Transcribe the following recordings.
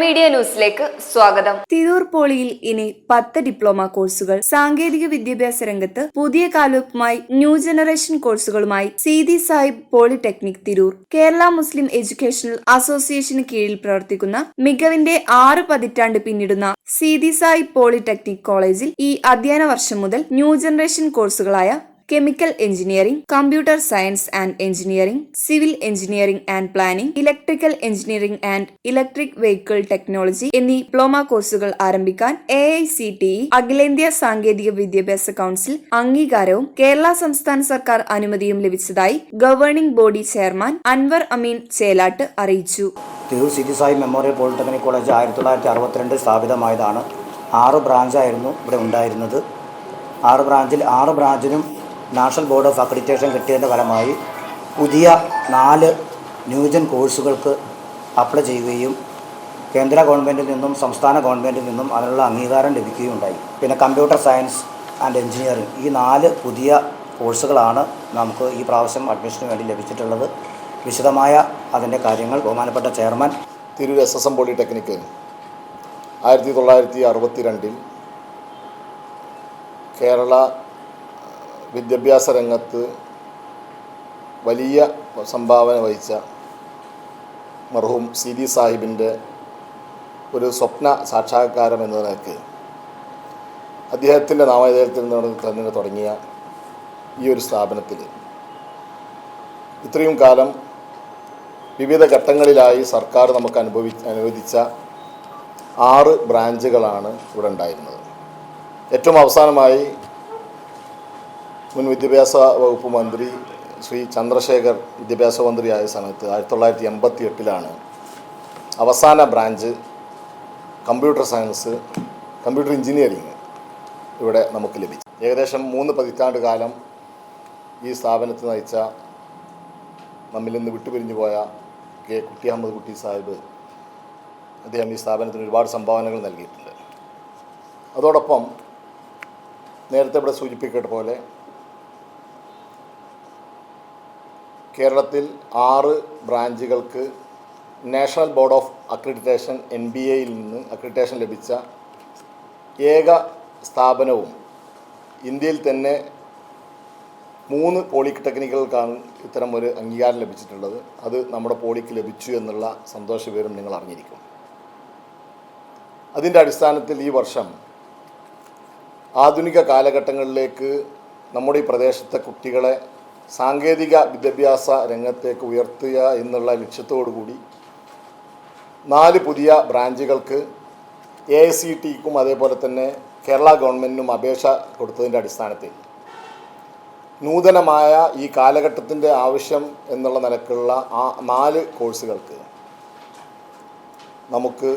Media ന്യൂസിലേക്ക് സ്വാഗതം. തിരൂർ പോളിയിൽ ഇനി പത്ത് ഡിപ്ലോമ കോഴ്സുകൾ. സാങ്കേതിക വിദ്യാഭ്യാസ രംഗത്ത് പുതിയ കാലവുമായി ന്യൂ ജനറേഷൻ കോഴ്സുകളുമായി സീതി സാഹിബ് പോളിടെക്നിക് തിരൂർ. കേരള മുസ്ലിം എഡ്യൂക്കേഷണൽ അസോസിയേഷന് കീഴിൽ പ്രവർത്തിക്കുന്ന മികവിന്റെ ആറ് പതിറ്റാണ്ട് പിന്നിടുന്ന സീതി സാഹിബ് പോളിടെക്നിക് കോളേജിൽ ഈ അധ്യയന വർഷം മുതൽ new generation കോഴ്സുകളായ chemical engineering computer science and engineering civil engineering and planning electrical engineering and electric vehicle technology എന്നീ ഡിപ്ലോമ കോഴ്സുകൾ ആരംഭിക്കാൻ A I C T E അഖിലേന്ത്യാ സാങ്കേതിക വിദ്യാഭ്യാസ കൌൺസിൽ അംഗീകാരവും കേരള സംസ്ഥാന സർക്കാർ അനുമതിയും ലഭിച്ചതായി governing body chairman Anwar Ameen Chelatt അറിയിച്ചു. Seethi Sahib memorial polytechnic college ആയിരത്തി തൊള്ളായിരത്തി അറുപത്തിരണ്ടിൽ സ്ഥാപിതമായതാണ്. ആറ് ബ്രാഞ്ചായിരുന്നു ഇവിടെ ഉണ്ടായിരുന്നത്. ആറ് ബ്രാഞ്ചിൽ ആറ് ബ്രാഞ്ചിനും നാഷണൽ ബോർഡ് ഓഫ് അക്രഡിറ്റേഷൻ കിട്ടിയതിന്റെ ഫലമായി പുതിയ നാല് ന്യൂജൻ കോഴ്സുകൾക്ക് അപ്ലൈ ചെയ്യുകയും കേന്ദ്ര ഗവൺമെന്റിൽ നിന്നും സംസ്ഥാന ഗവൺമെന്റിൽ നിന്നും അതിനുള്ള അംഗീകാരം ലഭിക്കുകയും ഉണ്ടായി പിന്നെ കമ്പ്യൂട്ടർ സയൻസ് ആൻഡ് എഞ്ചിനീയറിംഗ് ഈ നാല് പുതിയ കോഴ്സുകളാണ് നമുക്ക് ഈ പ്രാവശ്യം അഡ്മിഷന് വേണ്ടി ലഭിച്ചിട്ടുള്ളത്. വിശദമായ അതിന്റെ കാര്യങ്ങൾ ബഹുമാനപ്പെട്ട chairman Tirur S S M polytechnical ആയിരത്തി തൊള്ളായിരത്തി അറുപത്തി രണ്ടിൽ കേരള വിദ്യാഭ്യാസ രംഗത്ത് വലിയ സംഭാവന വഹിച്ച മർഹൂം സി ഡി സാഹിബിന്റെ ഒരു സ്വപ്ന സാക്ഷാത്കാരം എന്ന നിലയ്ക്ക് അദ്ദേഹത്തിന്റെ നാമധേയത്തിൽ നിന്ന് തുടങ്ങിയ ഈ ഒരു സ്ഥാപനത്തിൽ ഇത്രയും കാലം വിവിധ ഘട്ടങ്ങളിലായി സർക്കാർ നമുക്ക് അനുഭവി അനുവദിച്ച ആറ് ബ്രാഞ്ചുകളാണ് ഇവിടെ ഉണ്ടായിരുന്നത്. ഏറ്റവും അവസാനമായി മുൻ വിദ്യാഭ്യാസ വകുപ്പ് മന്ത്രി ശ്രീ ചന്ദ്രശേഖർ വിദ്യാഭ്യാസ മന്ത്രിയായ സമയത്ത് ആയിരത്തി തൊള്ളായിരത്തി എൺപത്തി എട്ടിലാണ് അവസാന branch computer science computer engineering ഇവിടെ നമുക്ക് ലഭിച്ചു. ഏകദേശം മൂന്ന് പതിറ്റാണ്ട് കാലം ഈ സ്ഥാപനത്തിൽ നയിച്ച നമ്മിൽ നിന്ന് വിട്ടുപിരിഞ്ഞു പോയ കെ കുട്ടി അഹമ്മദ് കുട്ടി സാഹിബ് അദ്ദേഹം ഈ സ്ഥാപനത്തിന് ഒരുപാട് സംഭാവനകൾ നൽകിയിട്ടുണ്ട്. അതോടൊപ്പം നേരത്തെ ഇവിടെ സൂചിപ്പിക്കട്ട പോലെ കേരളത്തിൽ ആറ് ബ്രാഞ്ചുകൾക്ക് national board of accreditation N B എയിൽ നിന്ന് അക്രഡിറ്റേഷൻ ലഭിച്ച ഏക സ്ഥാപനവും ഇന്ത്യയിൽ തന്നെ മൂന്ന് പോളിടെക്നിക്കുകൾക്കാണ് ഇത്തരം ഒരു അംഗീകാരം ലഭിച്ചിട്ടുള്ളത്. അത് നമ്മുടെ പോളിക്ക് ലഭിച്ചു എന്നുള്ള സന്തോഷ വിവരം നിങ്ങൾ അറിഞ്ഞിരിക്കും. അതിന്റെ അടിസ്ഥാനത്തിൽ ഈ വർഷം ആധുനിക കാലഘട്ടങ്ങളിലേക്ക് നമ്മുടെ ഈ പ്രദേശത്തെ കുട്ടികളെ സാങ്കേതിക വിദ്യാഭ്യാസ രംഗത്തേക്ക് ഉയർത്തുക എന്നുള്ള ലക്ഷ്യത്തോടു കൂടി നാല് പുതിയ ബ്രാഞ്ചുകൾക്ക് എ ഐ സി ടിക്കും അതേപോലെ തന്നെ കേരള ഗവൺമെന്റിനും അപേക്ഷ കൊടുത്തതിന്റെ അടിസ്ഥാനത്തിൽ നൂതനമായ ഈ കാലഘട്ടത്തിന്റെ ആവശ്യം എന്നുള്ള നിലക്കുള്ള ആ നാല് കോഴ്സുകൾക്ക് നമുക്ക്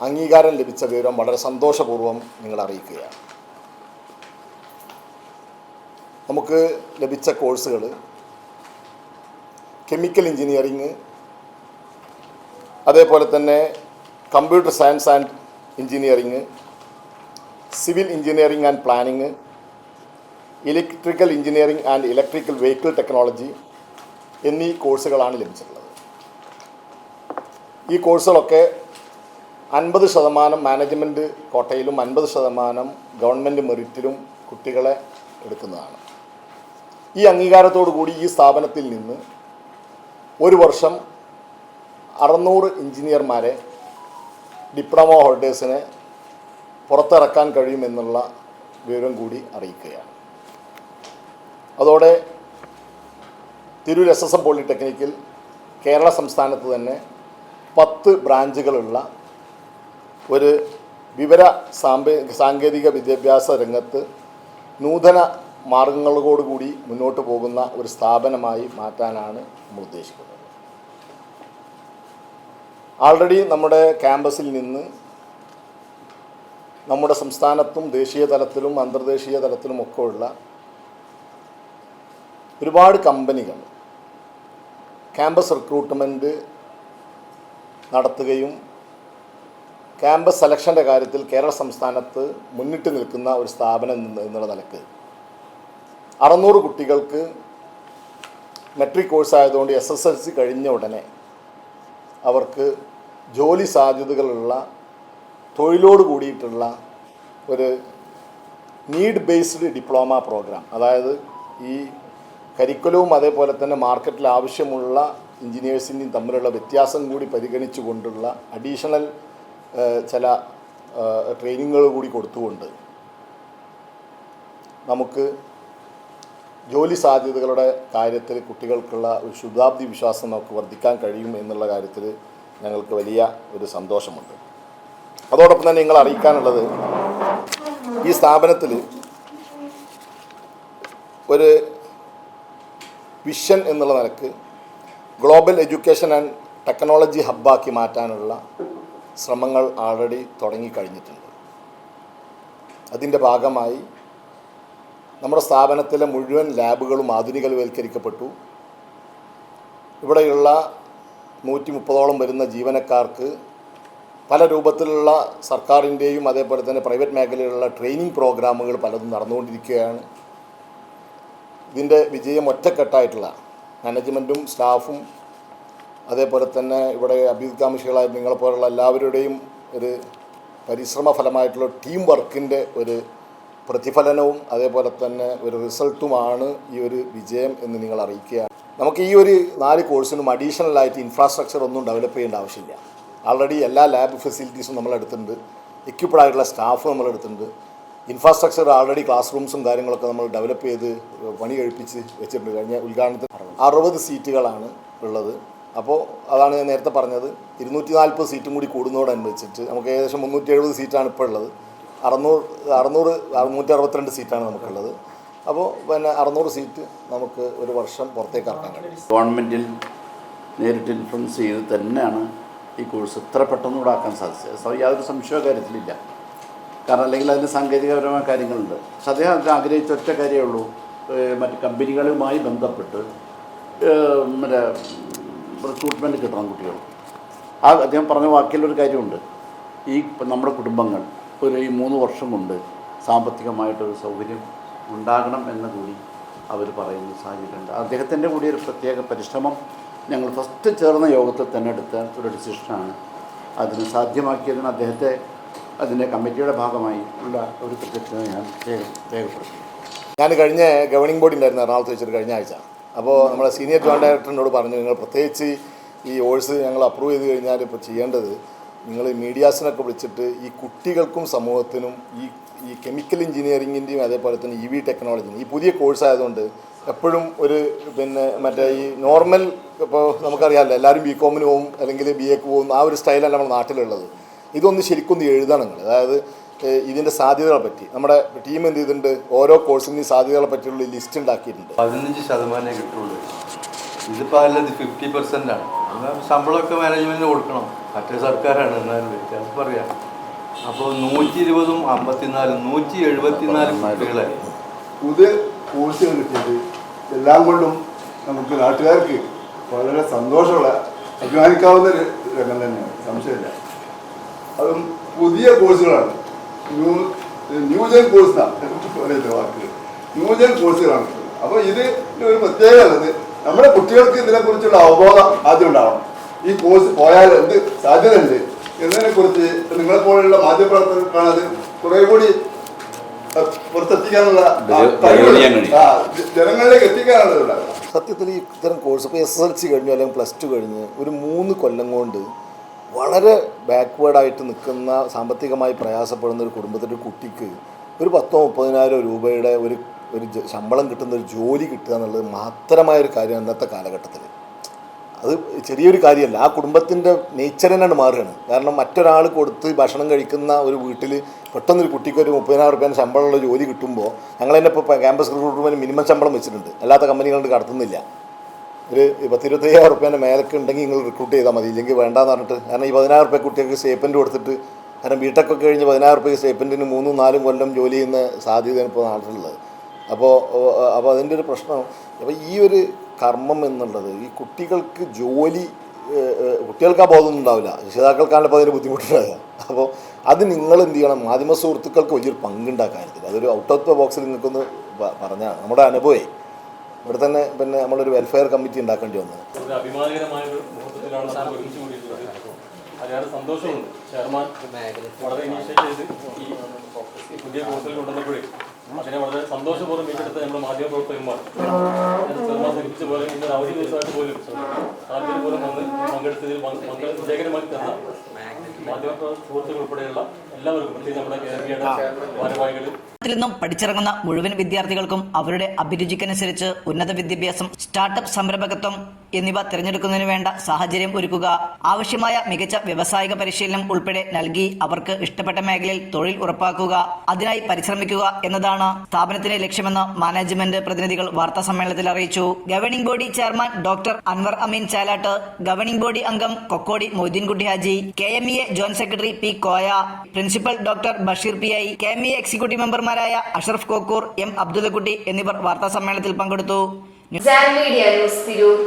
അംഗീകാരം ലഭിച്ച വിവരം വളരെ സന്തോഷപൂർവം നിങ്ങൾ അറിയിക്കുകയാണ്. നമുക്ക് ലഭിച്ച കോഴ്സുകൾ കെമിക്കൽ എഞ്ചിനീയറിങ് അതേപോലെ തന്നെ computer science and engineering civil engineering and planning electrical engineering and electrical vehicle technology എന്നീ കോഴ്സുകളാണ് ലഭിച്ചിട്ടുള്ളത്. ഈ കോഴ്സുകളൊക്കെ അൻപത് ശതമാനം മാനേജ്മെന്റ് കോട്ടയിലും അൻപത് ശതമാനം ഗവൺമെന്റ് മെറിറ്റിലും കുട്ടികളെ എടുക്കുന്നതാണ്. ഈ അംഗീകാരത്തോടു കൂടി ഈ സ്ഥാപനത്തിൽ നിന്ന് ഒരു വർഷം അറുന്നൂറ് എഞ്ചിനീയർമാരെ ഡിപ്ലോമ ഹോൾഡേഴ്സിനെ പുറത്തിറക്കാൻ കഴിയുമെന്നുള്ള വിവരം കൂടി അറിയിക്കുകയാണ്. അതോടെ തിരൂർ എസ് എസ് എം പോളിടെക്നിക്കിൽ കേരള സംസ്ഥാനത്ത് തന്നെ പത്ത് ബ്രാഞ്ചുകളുള്ള ഒരു വിവര സാമ്പ സാങ്കേതിക വിദ്യാഭ്യാസ രംഗത്ത് നൂതന മാർഗങ്ങളോടുകൂടി മുന്നോട്ട് പോകുന്ന ഒരു സ്ഥാപനമായി മാറ്റാനാണ് നമ്മൾ ഉദ്ദേശിക്കുന്നത്. ആൾറെഡി നമ്മുടെ ക്യാമ്പസിൽ നിന്ന് നമ്മുടെ സംസ്ഥാനത്തും ദേശീയ തലത്തിലും അന്തർദേശീയ തലത്തിലും ഒക്കെ ഉള്ള ഒരുപാട് കമ്പനികൾ ക്യാമ്പസ് റിക്രൂട്ട്മെന്റ് നടത്തുകയും ക്യാമ്പസ് സെലക്ഷന്റെ കാര്യത്തിൽ കേരള സംസ്ഥാനത്ത് മുന്നിട്ട് നിൽക്കുന്ന ഒരു സ്ഥാപനം എന്ന- എന്നുള്ള നിലയ്ക്ക് അറുന്നൂറ് കുട്ടികൾക്ക് മെട്രിക് കോഴ്സ് ആയതുകൊണ്ട് എസ് എസ് എൽ സി കഴിഞ്ഞ ഉടനെ അവർക്ക് ജോലി സാധ്യതകളുള്ള തൊഴിലോട് കൂടിയിട്ടുള്ള ഒരു നീഡ് ബേസ്ഡ് ഡിപ്ലോമ പ്രോഗ്രാം അതായത് ഈ കരിക്കുലവും അതേപോലെ തന്നെ മാർക്കറ്റിൽ ആവശ്യമുള്ള എഞ്ചിനീയേഴ്സിന്റെയും തമ്മിലുള്ള വ്യത്യാസം കൂടി പരിഗണിച്ചുകൊണ്ടുള്ള അഡീഷണൽ ചില ട്രെയിനിങ്ങുകൾ കൂടി കൊടുത്തുകൊണ്ട് നമുക്ക് ജോലി സാധ്യതകളുടെ കാര്യത്തിൽ കുട്ടികൾക്കുള്ള ഒരു ശുദ്ധാബ്ദി വിശ്വാസം നമുക്ക് വർദ്ധിക്കാൻ കഴിയും എന്നുള്ള കാര്യത്തിൽ ഞങ്ങൾക്ക് വലിയ ഒരു സന്തോഷമുണ്ട്. അതോടൊപ്പം തന്നെ നിങ്ങൾ അറിയിക്കാനുള്ളത് ഈ സ്ഥാപനത്തിൽ ഒരു വിഷൻ എന്നുള്ള നിലയ്ക്ക് ഗ്ലോബൽ എഡ്യൂക്കേഷൻ ആൻഡ് ടെക്നോളജി ഹബ്ബാക്കി മാറ്റാനുള്ള ശ്രമങ്ങൾ ആൾറെഡി തുടങ്ങിക്കഴിഞ്ഞിട്ടുണ്ട്. അതിന്റെ ഭാഗമായി നമ്മുടെ സ്ഥാപനത്തിലെ മുഴുവൻ ലാബുകളും ആധുനികവൽക്കരിക്കപ്പെട്ടു. ഇവിടെയുള്ള നൂറ്റി മുപ്പതോളം വരുന്ന ജീവനക്കാർക്ക് പല രൂപത്തിലുള്ള സർക്കാരിന്റെയും അതേപോലെ തന്നെ പ്രൈവറ്റ് മേഖലയിലുള്ള ട്രെയിനിങ് പ്രോഗ്രാമുകൾ പലതും നടന്നുകൊണ്ടിരിക്കുകയാണ്. ഇതിന്റെ വിജയം ഒറ്റക്കെട്ടായിട്ടുള്ള മാനേജ്മെന്റും സ്റ്റാഫും അതേപോലെ തന്നെ ഇവിടെ അഭ്യുത്കാംക്ഷികളായ നിങ്ങളെപ്പോലുള്ള എല്ലാവരുടെയും ഒരു പരിശ്രമ ഫലമായിട്ടുള്ള ടീം വർക്കിന്റെ ഒരു പ്രതിഫലനവും അതേപോലെ തന്നെ ഒരു റിസൾട്ടുമാണ് ഈ ഒരു വിജയം എന്ന് നിങ്ങൾ അറിയിക്കുക നമുക്ക് ഈ ഒരു നാല് കോഴ്സിനും അഡീഷണൽ ആയിട്ട് ഇൻഫ്രാസ്ട്രക്ചർ ഒന്നും ഡെവലപ്പ് ചെയ്യേണ്ട ആവശ്യമില്ല. ആൾറെഡി എല്ലാ ലാബ് ഫെസിലിറ്റീസും നമ്മളെടുത്തിട്ടുണ്ട് എക്യുപ്ഡ് ആയിട്ടുള്ള സ്റ്റാഫ് നമ്മൾ നമ്മളെടുത്തിട്ടുണ്ട് ഇൻഫ്രാസ്ട്രക്ചർ ആൾറെഡി ക്ലാസ് റൂംസും കാര്യങ്ങളൊക്കെ നമ്മൾ ഡെവലപ്പ് ചെയ്ത് പണി കഴിപ്പിച്ച് വെച്ചിട്ടുണ്ട്. കഴിഞ്ഞ ഉദ്ഘാടനത്തിൽ അറുപത് സീറ്റുകളാണ് ഉള്ളത്. അപ്പോൾ അതാണ് ഞാൻ നേരത്തെ പറഞ്ഞത്. ഇരുന്നൂറ്റി നാൽപ്പത് സീറ്റും കൂടി കൂടുന്നതോടനുബന്ധിച്ചിട്ട് നമുക്ക് ഏകദേശം മുന്നൂറ്റി എഴുപത് സീറ്റാണ് ഇപ്പോൾ ഉള്ളത്. അറുന്നൂറ് അറുന്നൂറ് നൂറ്റി അറുപത്തിരണ്ട് സീറ്റാണ് നമുക്കുള്ളത്. അപ്പോൾ പിന്നെ അറുന്നൂറ് സീറ്റ് നമുക്ക് ഒരു വർഷം പുറത്തേക്ക് ഇറക്കാൻ കഴിയും. ഗവൺമെന്റിൽ നേരിട്ട് ഇൻഫ്ലുവൻസ് ചെയ്ത് തന്നെയാണ് ഈ കോഴ്സ് ഇത്ര പെട്ടെന്ന് ഇവിടെ ആക്കാൻ സാധിച്ചത് യാതൊരു സംശയ കാര്യത്തിലില്ല. കാരണം അല്ലെങ്കിൽ അതിന് സാങ്കേതികപരമായ കാര്യങ്ങളുണ്ട്. പക്ഷെ അദ്ദേഹം ആഗ്രഹിച്ച ഒറ്റ കാര്യമേ ഉള്ളൂ. മറ്റ് കമ്പനികളുമായി ബന്ധപ്പെട്ട് മറ്റേ റിക്രൂട്ട്മെന്റ് കിട്ടണം കുട്ടികൾ ആ അദ്ദേഹം പറഞ്ഞ വാക്കിലൊരു കാര്യമുണ്ട്. ഈ നമ്മുടെ കുടുംബങ്ങൾ ഒരു ഈ മൂന്ന് വർഷം കൊണ്ട് സാമ്പത്തികമായിട്ടൊരു സൗകര്യം ഉണ്ടാകണം എന്ന് കൂടി അവർ പറയുന്ന സാഹചര്യമുണ്ട്. അദ്ദേഹത്തിന്റെ കൂടി ഒരു പ്രത്യേക പരിശ്രമം ഞങ്ങൾ ഫസ്റ്റ് ചേർന്ന യോഗത്തിൽ തന്നെ എടുത്ത ഒരു ഡിസിഷനാണ് അതിന് സാധ്യമാക്കിയതിന് അദ്ദേഹത്തെ അതിന്റെ കമ്മിറ്റിയുടെ ഭാഗമായി ഉള്ള ഒരു കൃത്യത്തിന് ഞാൻ രേഖ- രേഖപ്പെടുത്തി ഞാൻ കഴിഞ്ഞ ഗവർണിംഗ് ബോർഡ് ഉണ്ടായിരുന്നു എറണാകുളത്ത് വെച്ചിട്ട് കഴിഞ്ഞ ആഴ്ച. അപ്പോൾ നമ്മുടെ സീനിയർ ജോയിന്റ് ഡയറക്ടറിനോട് പറഞ്ഞു നിങ്ങൾ പ്രത്യേകിച്ച് ഈ കോഴ്സ് ഞങ്ങൾ അപ്രൂവ് ചെയ്ത് കഴിഞ്ഞാൽ ഇപ്പോൾ ചെയ്യേണ്ടത് നിങ്ങൾ മീഡിയാസിനൊക്കെ വിളിച്ചിട്ട് ഈ കുട്ടികൾക്കും സമൂഹത്തിനും ഈ ഈ കെമിക്കൽ എഞ്ചിനീയറിങ്ങിന്റെയും അതേപോലെ തന്നെ ഇ വി ടെക്നോളജിയും ഈ പുതിയ കോഴ്സ് ആയതുകൊണ്ട് എപ്പോഴും ഒരു പിന്നെ മറ്റേ ഈ നോർമൽ ഇപ്പോൾ നമുക്കറിയാമല്ലോ എല്ലാവരും ബി കോമിന് പോകും അല്ലെങ്കിൽ ബി എക്ക് പോകും ആ ഒരു സ്റ്റൈലല്ല നമ്മുടെ നാട്ടിലുള്ളത്. ഇതൊന്ന് ശരിക്കും എഴുതണം നിങ്ങൾ. അതായത് ഇതിന്റെ സാധ്യതകളെ പറ്റി. നമ്മുടെ ടീം എന്ത് ചെയ്തിട്ടുണ്ട്? ഓരോ കോഴ്സിന്റെയും സാധ്യതകളെ പറ്റിയുള്ള ലിസ്റ്റ് ഉണ്ടാക്കിയിട്ടുണ്ട്. പതിനഞ്ച് ശതമാനമേ കിട്ടുള്ളൂ. ഇതിപ്പോൾ അല്ലത് ഫിഫ്റ്റി പെർസെന്റ് ആണ്. ശമ്പളമൊക്കെ മാനേജ്മെന്റിന് കൊടുക്കണം. മറ്റേ സർക്കാരാണ് എന്നാലും വ്യത്യാസം പറയാം. അപ്പോൾ നൂറ്റി ഇരുപതും അമ്പത്തിനാലും നൂറ്റി എഴുപത്തിനാലും കുട്ടികളെ. പുതിയ കോഴ്സുകൾ കിട്ടിയത് എല്ലാം കൊണ്ടും നമുക്ക് നാട്ടുകാർക്ക് വളരെ സന്തോഷമുള്ള അഭിമാനിക്കാവുന്ന ഒരു രംഗം തന്നെയാണ്. സംശയമില്ല. അതും പുതിയ കോഴ്സുകളാണ് ന്യൂ ന്യൂജൻ കോഴ്സ് പറയുന്നത് വാക്കുകൾ ന്യൂജൻ കോഴ്സുകളാണ് അപ്പോൾ ഇത് ഒരു പ്രത്യേകത. നമ്മുടെ കുട്ടികൾക്ക് ഇതിനെക്കുറിച്ചുള്ള അവബോധം ആദ്യം ഉണ്ടാവണം. ഈ കോഴ്സ് പോയാൽ എന്ത് സാധ്യതയുണ്ട്? എന്നതിനെ കുറിച്ച് നിങ്ങളെ പോലുള്ള മാധ്യമപ്രവർത്തകർക്കാണ് അത് കുറെ കൂടി പുറത്തെത്തിക്കാനുള്ള ജനങ്ങളിലേക്ക് എത്തിക്കാനുള്ള സത്യത്തിൽ ഈ ഇത്തരം കോഴ്സ് ഇപ്പോൾ എസ് എസ് എൽ സി കഴിഞ്ഞു അല്ലെങ്കിൽ പ്ലസ് ടു കഴിഞ്ഞ് ഒരു മൂന്ന് കൊല്ലം കൊണ്ട് വളരെ ബാക്ക്വേർഡായിട്ട് നിൽക്കുന്ന സാമ്പത്തികമായി പ്രയാസപ്പെടുന്ന ഒരു കുടുംബത്തിന്റെ കുട്ടിക്ക് ഒരു പത്തോ മുപ്പതിനായിരം രൂപയുടെ ഒരു ഒരു ശമ്പളം കിട്ടുന്ന ഒരു ജോലി കിട്ടുക എന്നുള്ളത് മാത്രമായ ഒരു കാര്യം അന്നത്തെ കാലഘട്ടത്തിൽ അത് ചെറിയൊരു കാര്യമല്ല. ആ കുടുംബത്തിന്റെ നേച്ചർ തന്നെയാണ് മാറുകയാണ്. കാരണം മറ്റൊരാൾ കൊടുത്ത് ഭക്ഷണം കഴിക്കുന്ന ഒരു വീട്ടിൽ പെട്ടെന്നൊരു കുട്ടിക്ക് ഒരു മുപ്പതിനായിരം റുപ്യേന്റെ ശമ്പളമുള്ള ജോലി കിട്ടുമ്പോൾ ഞങ്ങൾ തന്നെ ഇപ്പോൾ ക്യാമ്പസ് റിക്രൂട്ട്മെന്റ് മിനിമം ശമ്പളം വെച്ചിട്ടുണ്ട്. അല്ലാത്ത കമ്പനികളുണ്ട് കടത്തുന്നില്ല. ഒരു പത്തിരുപത്തയ്യായിരം റുപ്യേന്റെ മേലൊക്കെ ഉണ്ടെങ്കിൽ നിങ്ങൾ റിക്രൂട്ട് ചെയ്താൽ മതി. ഇല്ലെങ്കിൽ വേണ്ടാന്ന് പറഞ്ഞിട്ട് കാരണം ഈ പതിനായിരം റുപ്യ കുട്ടികൾക്ക് സ്റ്റേപ്പന്റ് കൊടുത്തിട്ട് കാരണം ബിടെക് കഴിഞ്ഞ് പതിനായിരം റുപ്യ സ്റ്റേപ്പന്റിന് മൂന്നും നാലും കൊല്ലം ജോലി ചെയ്യുന്ന സാധ്യതയാണ് ഇപ്പോൾ നാട്ടിലുള്ളത്. അപ്പോൾ അപ്പോൾ അതിന്റെ ഒരു പ്രശ്നം. അപ്പോൾ ഈ ഒരു കർമ്മം എന്നുള്ളത് ഈ കുട്ടികൾക്ക് ജോലി കുട്ടികൾക്ക് ആ ബോധമൊന്നും ഉണ്ടാവില്ല. രക്ഷിതാക്കൾക്കാണ് ഇപ്പോൾ അതിന് ബുദ്ധിമുട്ടുണ്ടാവുക. അപ്പോൾ അത് നിങ്ങൾ എന്ത് ചെയ്യണം? മാധ്യമ സുഹൃത്തുക്കൾക്ക് വലിയൊരു പങ്കുണ്ടാക്കാൻ കാര്യത്തിൽ അതൊരു ഔട്ട് ഓഫ് ദ ബോക്സിൽ നിങ്ങൾക്കൊന്ന് പറഞ്ഞാൽ നമ്മുടെ അനുഭവമേ ഇവിടെ തന്നെ പിന്നെ നമ്മളൊരു വെൽഫെയർ കമ്മിറ്റി ഉണ്ടാക്കേണ്ടി ഒരുമിച്ച് കൂടിയിട്ടുള്ളത് സന്തോഷമുണ്ട്. ചെയർമാൻ വളരെ ഇനീഷ്യേറ്റ് ചെയ്ത് ഈ ഈ പുതിയ കോഴ്സുകൾ കൊണ്ടുവന്നപ്പോഴേ. അതിനെ വളരെ സന്തോഷപൂർവം ഏറ്റെടുത്ത് നമ്മൾ മാധ്യമ പ്രവർത്തകന്മാർ. ചെയർമാൻ പോലെ ഇന്ന് അവധി ദിവസമായിട്ട് പോലും താല്പര്യപൂർവം വന്ന് പങ്കെടുത്തതിൽ പങ്ക് വിജയകരമായി തന്ന മാധ്യമ സുഹൃത്തുക്കൾ ഉൾപ്പെടെയുള്ള എല്ലാവർക്കും പ്രത്യേകിച്ച് നമ്മുടെ കേരളീയ ഭാരവാഹികൾ ത്തിൽ നിന്നും പഠിച്ചിറങ്ങുന്ന മുഴുവൻ വിദ്യാർത്ഥികൾക്കും അവരുടെ അഭിരുചിക്കനുസരിച്ച് ഉന്നത വിദ്യാഭ്യാസം സ്റ്റാർട്ടപ്പ് സംരംഭകത്വം എന്നിവ തിരഞ്ഞെടുക്കുന്നതിന് വേണ്ട സാഹചര്യം ഒരുക്കുക. ആവശ്യമായ മികച്ച വ്യവസായിക പരിശീലനം ഉൾപ്പെടെ നൽകി അവർക്ക് ഇഷ്ടപ്പെട്ട മേഖലയിൽ തൊഴിൽ ഉറപ്പാക്കുക. അതിനായി പരിശ്രമിക്കുക എന്നതാണ് സ്ഥാപനത്തിന്റെ ലക്ഷ്യമെന്ന് മാനേജ്മെന്റ് പ്രതിനിധികൾ വാർത്താ സമ്മേളനത്തിൽ അറിയിച്ചു. Governing body chairman doctor Anwar Ameen Chalatt governing body അംഗം Kokkodi Moideenkutty Haji K M E A joint secretary P Koya principal doctor Basheer P I K M E executive മെമ്പർമാരായ അഷറഫ് കോക്കൂർ എം അബ്ദുള്ളക്കുട്ടി എന്നിവർ വാർത്താ സമ്മേളനത്തിൽ പങ്കെടുത്തു. News media news Tirur